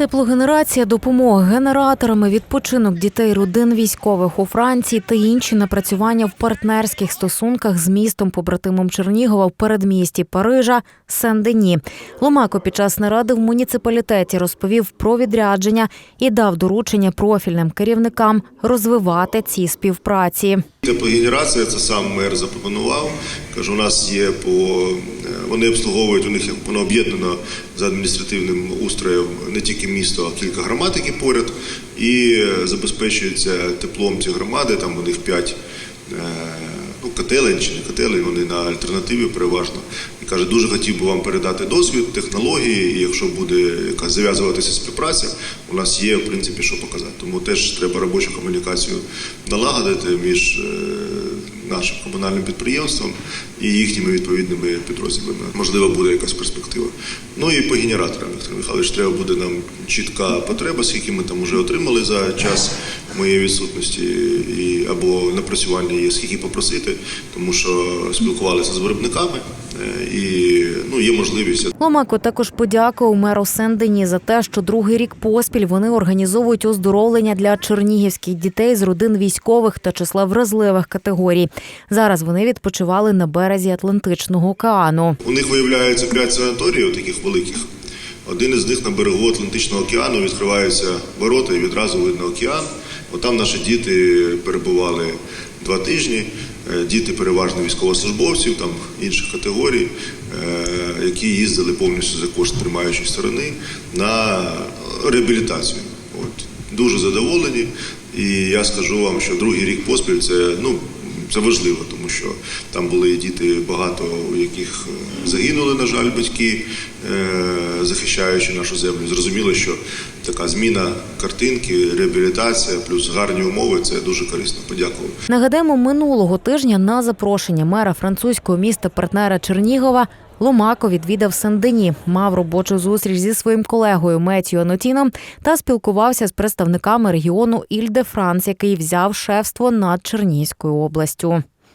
Теплогенерація, допомога генераторами, відпочинок дітей, родин військових у Франції та інші напрацювання в партнерських стосунках з містом побратимом Чернігова в передмісті Парижа Сен-Дені. Ломако під час наради в муніципалітеті розповів про відрядження і дав доручення профільним керівникам розвивати ці співпраці. Теплогенерація це сам мер запропонував. Каже, у нас є по е, вони обслуговують у них воно об'єднано за адміністративним устроєм не тільки місто, а кілька громад, які поряд, і е, забезпечується теплом ці громади. Там у них п'ять е, ну, котелень чи не котелень, вони на альтернативі переважно. І каже, дуже хотів би вам передати досвід, технології, і якщо буде якась зав'язуватися співпраця, у нас є в принципі що показати. Тому теж треба робочу комунікацію налагодити між е, нашим комунальним підприємством і їхніми відповідними підрозділами. Можливо, буде якась перспектива. Ну і по генераторам, Віктор Михайлович, треба буде нам чітка потреба, скільки ми там вже отримали за час моєї відсутності, і або напрацювання є, скільки попросити, тому що спілкувалися з виробниками е, і ну є можливість. Ломако також подякував меру Сен-Дені за те, що другий рік поспіль вони організовують оздоровлення для чернігівських дітей з родин військових та числа вразливих категорій. Зараз вони відпочивали на березі Атлантичного океану. У них виявляється п'ять санаторіїв, таких великих. Один із них на берегу Атлантичного океану відкриваються ворота і відразу видно океан. Отам наші діти перебували два тижні. Е, Діти переважно військовослужбовців, там інших категорій, е, які їздили повністю за кошт тримаючої сторони на реабілітацію. От дуже задоволені. І я скажу вам, що другий рік поспіль це ну це важливо, тому що там були діти багато, у яких е, загинули, на жаль, батьки, е, захищаючи нашу землю. Зрозуміло, що така зміна картинки, реабілітація плюс гарні умови це дуже корисно. Подякую. Нагадаємо, минулого тижня на запрошення мера французького міста партнера Чернігова Ломако відвідав Сен-Дені, мав робочу зустріч зі своїм колегою Метью Анотіном та спілкувався з представниками регіону Іль-де-Франс, який взяв шефство над Чернігівською областю.